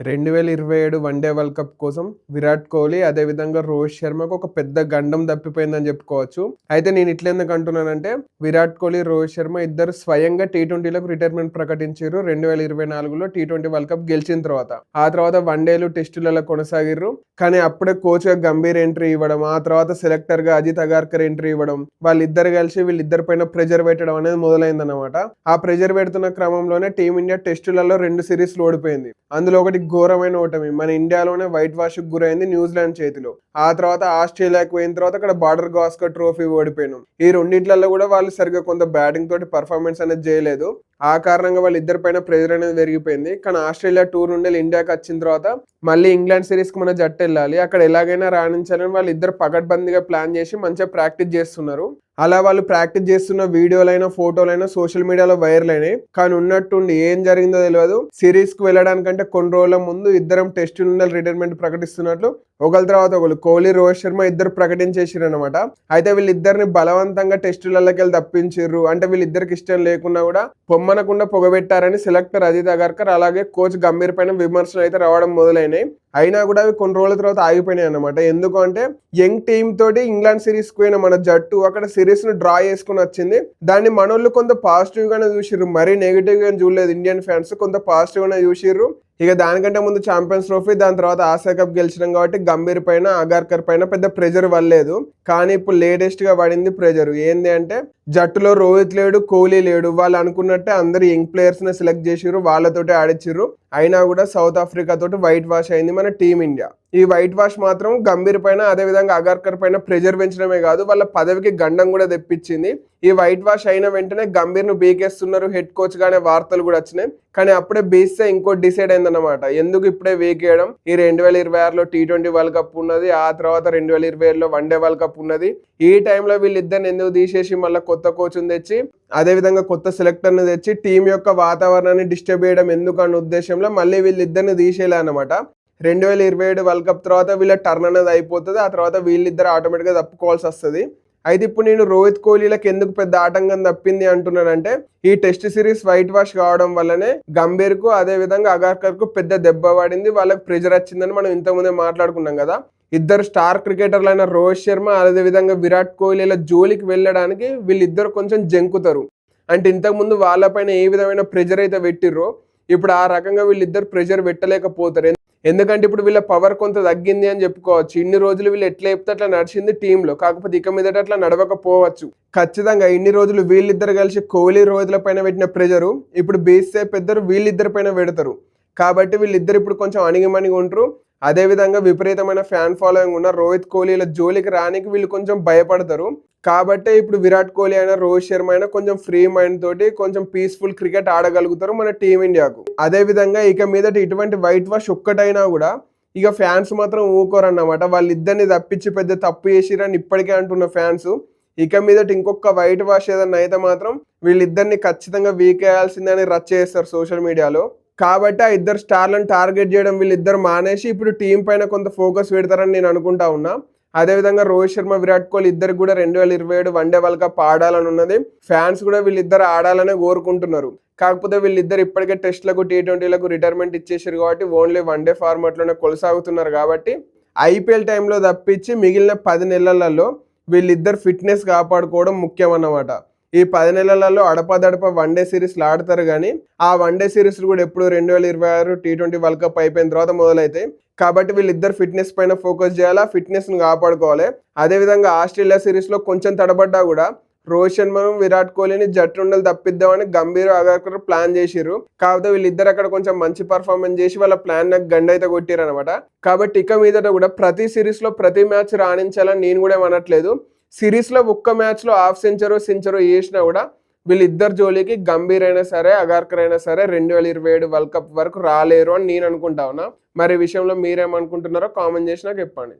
రెండు వేల ఇరవై ఏడు వన్డే వరల్డ్ కప్ కోసం విరాట్ కోహ్లీ అదేవిధంగా రోహిత్ శర్మకు ఒక పెద్ద గండం తప్పిపోయిందని చెప్పుకోవచ్చు. అయితే నేను ఇట్లా ఎందుకు అంటున్నానంటే విరాట్ కోహ్లీ రోహిత్ శర్మ ఇద్దరు స్వయంగా టీ ట్వంటీలకు రిటైర్మెంట్ ప్రకటించారు రెండు వేల ఇరవై నాలుగులో టీ ట్వంటీ వరల్డ్ కప్ గెలిచిన తర్వాత. ఆ తర్వాత వన్డేలు టెస్టులలో కొనసాగిర్రు. కానీ అప్పుడే కోచ్గా గంభీర్ ఎంట్రీ ఇవ్వడం ఆ తర్వాత సెలెక్టర్గా అజిత్ అగార్కర్ ఎంట్రీ ఇవ్వడం వాళ్ళిద్దరు కలిసి వీళ్ళిద్దరి పైన ప్రెజర్ పెట్టడం అనేది మొదలైందన్నమాట. ఆ ప్రెజర్ పెడుతున్న క్రమంలోనే టీమిండియా టెస్టులలో రెండు సిరీస్లు ఓడిపోయింది. అందులో ఒకటి ఘోరమైన ఓటమి. మన ఇండియాలోనే వైట్ వాష్ గురైంది న్యూజిలాండ్ చేతిలో. ఆ తర్వాత ఆస్ట్రేలియాకి పోయిన తర్వాత అక్కడ బార్డర్ గాస్కర్ ట్రోఫీ ఓడిపోయినాం. ఈ రెండింటిలలో కూడా వాళ్ళు సరిగ్గా కొంత బ్యాటింగ్ తోటి పర్ఫార్మెన్స్ అనేది చేయలేదు. ఆ కారణంగా వాళ్ళు ఇద్దరి పైన ప్రెజర్ అనేది పెరిగిపోయింది. కానీ ఆస్ట్రేలియా టూర్ నుండి ఇండియాకి వచ్చిన తర్వాత మళ్ళీ ఇంగ్లాండ్ సిరీస్కి మన జట్టు వెళ్ళాలి. అక్కడ ఎలాగైనా రాణించాలని వాళ్ళు ఇద్దరు పకడ్బందీగా ప్లాన్ చేసి మంచిగా ప్రాక్టీస్ చేస్తున్నారు. అలా వాళ్ళు ప్రాక్టీస్ చేస్తున్న వీడియోలైనా ఫోటోలైనా సోషల్ మీడియాలో వైరల్ అయినాయి. కానీ ఉన్నట్టుండి ఏం జరిగిందో తెలియదు సిరీస్కు వెళ్ళడానికంటే కొన్ని రోజుల ముందు ఇద్దరం టెస్ట్ నుండి రిటైర్మెంట్ ప్రకటిస్తున్నట్లు ఒకరి తర్వాత ఒకరు కోహ్లీ రోహిత్ శర్మ ఇద్దరు ప్రకటించేసారు అనమాట అయితే వీళ్ళిద్దరిని బలవంతంగా టెస్టులకి వెళ్ళి తప్పించారు అంటే వీళ్ళిద్దరికి ఇష్టం లేకున్నా కూడా పొమ్మనకుండా పొగబెట్టారని సెలెక్టర్ అజిత్ అగర్కర్ అలాగే కోచ్ గంభీర్ పైన విమర్శలు అయితే రావడం మొదలైనాయి. అయినా కూడా అవి కొన్ని రోజుల తర్వాత ఆగిపోయినాయి అనమాట ఎందుకు అంటే యంగ్ టీమ్ తోటి ఇంగ్లాండ్ సిరీస్ పోయిన మన జట్టు అక్కడ సిరీస్ను డ్రా చేసుకుని వచ్చింది. దాన్ని మనోళ్ళు కొంత పాజిటివ్ గానే చూసిర్రు. మరీ నెగిటివ్గా చూడలేదు. ఇండియన్ ఫ్యాన్స్ కొంత పాజిటివ్ గానే చూసిర్రు. ఇక దానికంటే ముందు ఛాంపియన్స్ ట్రోఫీ దాని తర్వాత ఆసియా కప్ గెలిచినాం కాబట్టి గంభీర్ పైన అగార్కర్ పైన పెద్ద ప్రెజర్ వల్లేదు కానీ ఇప్పుడు లేటెస్ట్గా పడింది ప్రెజర్ ఏంది అంటే జట్టులో రోహిత్ లేడు కోహ్లీ లేడు. వాళ్ళు అనుకున్నట్టే అందరు యంగ్ ప్లేయర్స్ని సెలెక్ట్ చేసిర్రు వాళ్ళతోటి ఆడిచ్చిర్రు. అయినా కూడా సౌత్ ఆఫ్రికా తోటి వైట్ వాష్ అయింది మన టీమిండియా ఈ వైట్ వాష్ మాత్రం గంభీర్ పైన అదే విధంగా అగార్కర్ పైన ప్రెజర్ పెంచడమే కాదు వాళ్ళ పదవికి గండం కూడా తెప్పించింది. ఈ వైట్ వాష్ అయిన వెంటనే గంభీర్ను బీకేస్తున్నారు హెడ్ కోచ్ గానే వార్తలు కూడా వచ్చినాయి. కానీ అప్పుడే బీస్తే ఇంకో డిసైడ్ అయిందన్నమాట. ఎందుకు ఇప్పుడే వీకేయడం? ఈ రెండు వేల ఇరవై ఆరులో టీ ట్వంటీ వరల్డ్ కప్ ఉన్నది ఆ తర్వాత రెండు వేల ఇరవై ఏడులో వన్డే వరల్డ్ కప్ ఉన్నది. ఈ టైంలో వీళ్ళిద్దరిని ఎందుకు తీసేసి మళ్ళీ కొత్త కోచ్ని తెచ్చి అదే విధంగా కొత్త సెలెక్టర్ని తెచ్చి టీం యొక్క వాతావరణాన్ని డిస్టర్బ్ చేయడం ఎందుకు అన్న ఉద్దేశంలో మళ్ళీ వీళ్ళిద్దరిని తీసేయాలి అనమాట రెండు వేల ఇరవై ఏడు వరల్డ్ కప్ తర్వాత వీళ్ళ టర్న్ అనేది అయిపోతుంది. ఆ తర్వాత వీళ్ళిద్దరు ఆటోమేటిక్గా తప్పుకోవాల్సి వస్తుంది. అయితే ఇప్పుడు నేను రోహిత్ కోహ్లీలకు ఎందుకు పెద్ద ఆటంకం తప్పింది అంటున్నానంటే ఈ టెస్ట్ సిరీస్ వైట్ వాష్ కావడం వల్లనే గంభీర్కు అదేవిధంగా అదే విధంగా పెద్ద దెబ్బ పడింది. వాళ్ళకి ప్రెజర్ వచ్చిందని మనం ఇంతకుముందే మాట్లాడుకున్నాం కదా. ఇద్దరు స్టార్ క్రికెటర్లు అయిన రోహిత్ శర్మ అదే విధంగా విరాట్ ఇలా జోలికి వెళ్ళడానికి వీళ్ళిద్దరు కొంచెం జంకుతారు. అంటే ఇంతకుముందు వాళ్ళపైన ఏ విధమైన ప్రెజర్ అయితే పెట్టిర్రో ఇప్పుడు ఆ రకంగా వీళ్ళిద్దరు ప్రెజర్ పెట్టలేకపోతారు. ఎందుకంటే ఇప్పుడు వీళ్ళ పవర్ కొంత తగ్గింది అని చెప్పుకోవచ్చు. ఇన్ని రోజులు వీళ్ళు ఎట్లా చెప్తే అట్లా నడిచింది టీంలో. కాకపోతే ఇక మీదట అట్లా నడవకపోవచ్చు. ఖచ్చితంగా ఇన్ని రోజులు వీళ్ళిద్దరు కలిసి కోహ్లీ రోజుల పైన పెట్టిన ప్రెజరు ఇప్పుడు బీసీఐ పెద్దరు వీళ్ళిద్దరి పైన పెడతారు. కాబట్టి వీళ్ళిద్దరు ఇప్పుడు కొంచెం అణిగిమణిగి ఉంటారు. అదేవిధంగా విపరీతమైన ఫ్యాన్ ఫాలోయింగ్ ఉన్న రోహిత్ కోహ్లీల జోలికి రానికి వీళ్ళు కొంచెం భయపడతారు. కాబట్టే ఇప్పుడు విరాట్ కోహ్లీ అయినా రోహిత్ శర్మ అయినా కొంచెం ఫ్రీ మైండ్ తోటి కొంచెం పీస్ఫుల్ క్రికెట్ ఆడగలుగుతారు మన టీమిండియాకు అదే విధంగా ఇక మీదట ఇటువంటి వైట్ వాష్ ఒక్కటైనా కూడా ఇక ఫ్యాన్స్ మాత్రం ఊకోరు అన్నమాట వాళ్ళిద్దరిని తప్పించి పెద్ద తప్పు చేసిరని ఇప్పటికే అంటున్న ఫ్యాన్స్ ఇక మీదట ఇంకొక వైట్ వాష్ ఏదన్నా అయితే మాత్రం వీళ్ళిద్దరిని ఖచ్చితంగా వీక్ వేయాల్సిందని రచ్చ చేస్తారు సోషల్ మీడియాలో కాబట్టి ఆ ఇద్దరు స్టార్లను టార్గెట్ చేయడం వీళ్ళిద్దరు మానేసి ఇప్పుడు టీం పైన కొంత ఫోకస్ పెడతారని నేను అనుకుంటా ఉన్నా. అదేవిధంగా రోహిత్ శర్మ విరాట్ కోహ్లీ ఇద్దరు కూడా రెండు వేల ఇరవై ఏడు వన్డే వరల్డ్ కప్ ఆడాలని ఉన్నది. ఫ్యాన్స్ కూడా వీళ్ళిద్దరు ఆడాలనే కోరుకుంటున్నారు. కాకపోతే వీళ్ళిద్దరు ఇప్పటికే టెస్ట్లకు టీ ట్వంటీలకు రిటైర్మెంట్ ఇచ్చేసారు కాబట్టి ఓన్లీ వన్డే ఫార్మాట్లోనే కొనసాగుతున్నారు కాబట్టి ఐపీఎల్ టైంలో తప్పించి మిగిలిన పది నెలలలో వీళ్ళిద్దరు ఫిట్నెస్ కాపాడుకోవడం ముఖ్యం అన్నమాట ఈ పది నెలలలో అడపదడప వన్డే సిరీస్లు ఆడతారు కానీ ఆ వన్ డే సిరీస్లు కూడా ఎప్పుడు రెండు వేల ఇరవై ఆరు టీ ట్వంటీ వరల్డ్ కప్ అయిపోయిన తర్వాత మొదలైతాయి. కాబట్టి వీళ్ళిద్దరు ఫిట్నెస్ పైన ఫోకస్ చేయాలా? ఫిట్నెస్ను కాపాడుకోవాలి. అదేవిధంగా ఆస్ట్రేలియా సిరీస్లో కొంచెం తడబడ్డా కూడా రోహిత్ శర్మను విరాట్ కోహ్లీని జట్టు ఉండలు తప్పిద్దామని గంభీర్ అగర్కర్ ప్లాన్ చేసిర్రు. కాకపోతే వీళ్ళిద్దరు అక్కడ కొంచెం మంచి పర్ఫార్మెన్స్ చేసి వాళ్ళ ప్లాన్ నాకు గండ అయితే అనమాట కాబట్టి ఇక మీదట కూడా ప్రతి సిరీస్లో ప్రతి మ్యాచ్ రాణించాలని నేను కూడా ఏమనట్లేదు. సిరీస్లో ఒక్క మ్యాచ్లో హాఫ్ సెంచరో సెంచరో వేసినా కూడా వీళ్ళిద్దరు జోలికి గంభీర్ అయినా సరే అగార్కర్ అయినా సరే రెండు వేల ఇరవై ఏడు వరల్డ్ కప్ వరకు రాలేరు అని నేను అనుకుంటా ఉన్నా. మరి విషయంలో మీరేమనుకుంటున్నారో కామెంట్ చేసి నాకు చెప్పండి.